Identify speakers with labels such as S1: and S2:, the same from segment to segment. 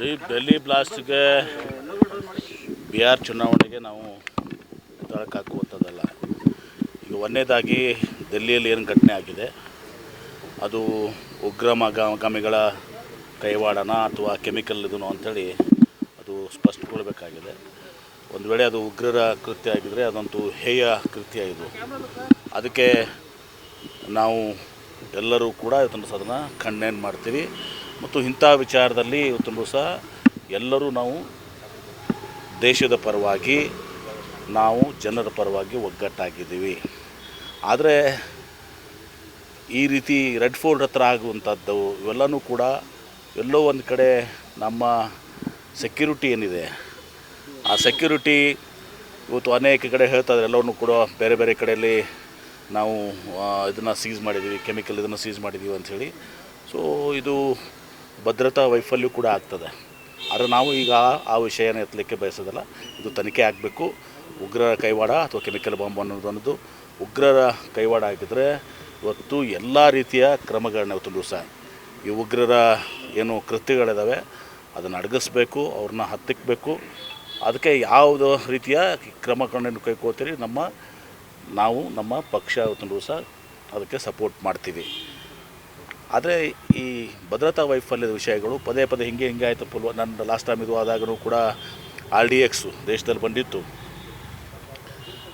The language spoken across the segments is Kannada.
S1: ನೋಡಿ ಡೆಲ್ಲಿ ಬ್ಲಾಸ್ಟ್ಗೆ ಬಿಹಾರ್ ಚುನಾವಣೆಗೆ ನಾವು ಹಾಕುವಂಥದ್ದಲ್ಲ. ಈಗ ಒಂದನೇದಾಗಿ ಡೆಲ್ಲಿಯಲ್ಲಿ ಏನು ಘಟನೆ ಆಗಿದೆ? ಅದು ಉಗ್ರ ಗಾಮಿಗಳ ಕೈವಾಡನ ಅಥವಾ ಕೆಮಿಕಲ್ ಇದನ್ನು ಅಂಥೇಳಿ ಅದು ಸ್ಪಷ್ಟಗೊಳ್ಬೇಕಾಗಿದೆ. ಒಂದು ವೇಳೆ ಅದು ಉಗ್ರರ ಕೃತ್ಯ ಆಗಿದ್ದರೆ ಅದಂತೂ ಹೇಯ ಕೃತ್ಯ ಇದು. ಅದಕ್ಕೆ ನಾವು ಎಲ್ಲರೂ ಕೂಡ ಇದನ್ನು ಸದನ ಖಂಡನೆ ಮಾಡ್ತೀವಿ. ಮತ್ತು ಇಂಥ ವಿಚಾರದಲ್ಲಿ ಇವತ್ತೊಂದು ಸಹ ಎಲ್ಲರೂ ನಾವು ದೇಶದ ಪರವಾಗಿ, ನಾವು ಜನರ ಪರವಾಗಿ ಒಗ್ಗಟ್ಟಾಗಿದ್ದೀವಿ. ಆದರೆ ಈ ರೀತಿ ರೆಡ್ ಫೋರ್ಡ್ ಹತ್ರ ಆಗುವಂಥದ್ದು, ಇವೆಲ್ಲನೂ ಕೂಡ ಎಲ್ಲೋ ಒಂದು ಕಡೆ ನಮ್ಮ ಸೆಕ್ಯೂರಿಟಿ ಏನಿದೆ, ಆ ಸೆಕ್ಯೂರಿಟಿ ಇವತ್ತು ಅನೇಕ ಕಡೆ ಹೇಳ್ತಾ ಇದ್ದಾರೆ ಎಲ್ಲವನ್ನೂ ಕೂಡ ಬೇರೆ ಬೇರೆ ಕಡೆಯಲ್ಲಿ ನಾವು ಇದನ್ನು ಸೀಸ್ ಮಾಡಿದ್ದೀವಿ ಕೆಮಿಕಲ್ ಇದನ್ನು ಸೀಸ್ ಮಾಡಿದ್ದೀವಿ ಅಂಥೇಳಿ ಸೊ ಇದು ಭದ್ರತಾ ವೈಫಲ್ಯ ಕೂಡ ಆಗ್ತದೆ. ಆದರೆ ನಾವು ಈಗ ಆ ವಿಷಯನ ಎತ್ತಲಿಕ್ಕೆ ಬಯಸೋದಲ್ಲ. ಇದು ತನಿಖೆ ಆಗಬೇಕು. ಉಗ್ರರ ಕೈವಾಡ ಅಥವಾ ಕೆಮಿಕಲ್ ಬಾಂಬ್ ಅನ್ನೋದು ಅನ್ನೋದು ಉಗ್ರರ ಕೈವಾಡ ಆಗಿದ್ದರೆ ಇವತ್ತು ಎಲ್ಲ ರೀತಿಯ ಕ್ರಮಗಳನ್ನ ಇವತ್ತು ದಿವಸ ಈ ಉಗ್ರರ ಏನು ಕೃತ್ಯಗಳಿದ್ದಾವೆ ಅದನ್ನು ಅಡಗಿಸ್ಬೇಕು, ಅವ್ರನ್ನ ಹತ್ತಿಕ್ಕಬೇಕು ಅದಕ್ಕೆ ಯಾವುದೋ ರೀತಿಯ ಕ್ರಮಗಳನ್ನು ಕೈಕೋತೀರಿ ನಮ್ಮ ನಾವು, ನಮ್ಮ ಪಕ್ಷ ಇವತ್ತು ದಿವಸ ಅದಕ್ಕೆ ಸಪೋರ್ಟ್ ಮಾಡ್ತೀವಿ. ಆದರೆ ಈ ಭದ್ರತಾ ವೈಫಲ್ಯದ ವಿಷಯಗಳು ಪದೇ ಪದೇ ಹಿಂಗೆ ಹಿಂಗೆ ಆಯಿತು ಪುಲ್ವ. ನನ್ನ ಲಾಸ್ಟ್ ಟೈಮ್ ಇದು ಆದಾಗೂ ಕೂಡ ಆರ್ ಡಿ ಎಕ್ಸು ದೇಶದಲ್ಲಿ ಬಂದಿತ್ತು.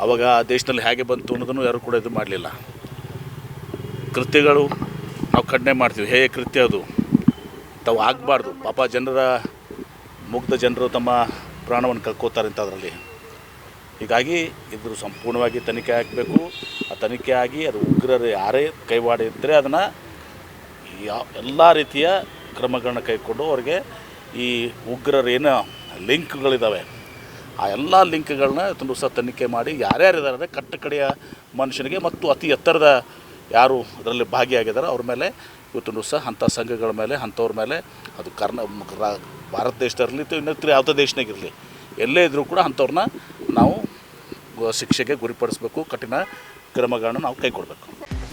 S1: ಅವಾಗ ದೇಶದಲ್ಲಿ ಹೇಗೆ ಬಂತು ಅನ್ನೋದನ್ನು ಯಾರು ಕೂಡ ಇದು ಮಾಡಲಿಲ್ಲ. ಕೃತ್ಯಗಳು ನಾವು ಕಡಿಮೆ ಮಾಡ್ತೀವಿ. ಹೇಗೆ ಕೃತ್ಯ ಅದು? ತಾವು ಆಗಬಾರ್ದು. ಪಾಪ ಜನರ, ಮುಗ್ಧ ಜನರು ತಮ್ಮ ಪ್ರಾಣವನ್ನು ಕಳ್ಕೋತಾರೆ ಅದರಲ್ಲಿ ಹೀಗಾಗಿ ಇದ್ರ ಸಂಪೂರ್ಣವಾಗಿ ತನಿಖೆ ಆಗಬೇಕು. ಆ ತನಿಖೆ ಆಗಿ ಅದು ಉಗ್ರರು, ಯಾರೇ ಕೈವಾಡ ಇದ್ದರೆ ಅದನ್ನು ಯಾವ ಎಲ್ಲ ರೀತಿಯ ಕ್ರಮಗಳನ್ನ ಕೈಗೊಂಡು ಅವ್ರಿಗೆ ಈ ಉಗ್ರರೇನು ಲಿಂಕ್ಗಳಿದ್ದಾವೆ ಆ ಎಲ್ಲ ಲಿಂಕ್ಗಳನ್ನ ತುಂಬ ಸಹ ತನಿಖೆ ಮಾಡಿ ಯಾರ್ಯಾರು ಇದ್ದಾರೆ ಕಟ್ಟ ಕಡೆಯ ಮನುಷ್ಯನಿಗೆ ಮತ್ತು ಅತಿ ಎತ್ತರದ ಯಾರು ಅದರಲ್ಲಿ ಭಾಗಿಯಾಗಿದ್ದಾರೆ ಅವ್ರ ಮೇಲೆ ಇವತ್ತು ಸಹ ಅಂಥ ಸಂಘಗಳ ಮೇಲೆ, ಅಂಥವ್ರ ಮೇಲೆ, ಅದು ಕರ್ನಾ ಭಾರತ ದೇಶದಲ್ಲಿರಲಿ ಇನ್ನತ್ರ ಯಾವುದೇ ದೇಶನಾಗಿರಲಿ, ಎಲ್ಲೇ ಇದ್ದರೂ ಕೂಡ ಅಂಥವ್ರನ್ನ ನಾವು ಶಿಕ್ಷೆಗೆ ಗುರಿಪಡಿಸಬೇಕು, ಕಠಿಣ ಕ್ರಮಗಳನ್ನು ನಾವು ಕೈಗೊಳ್ಳಬೇಕು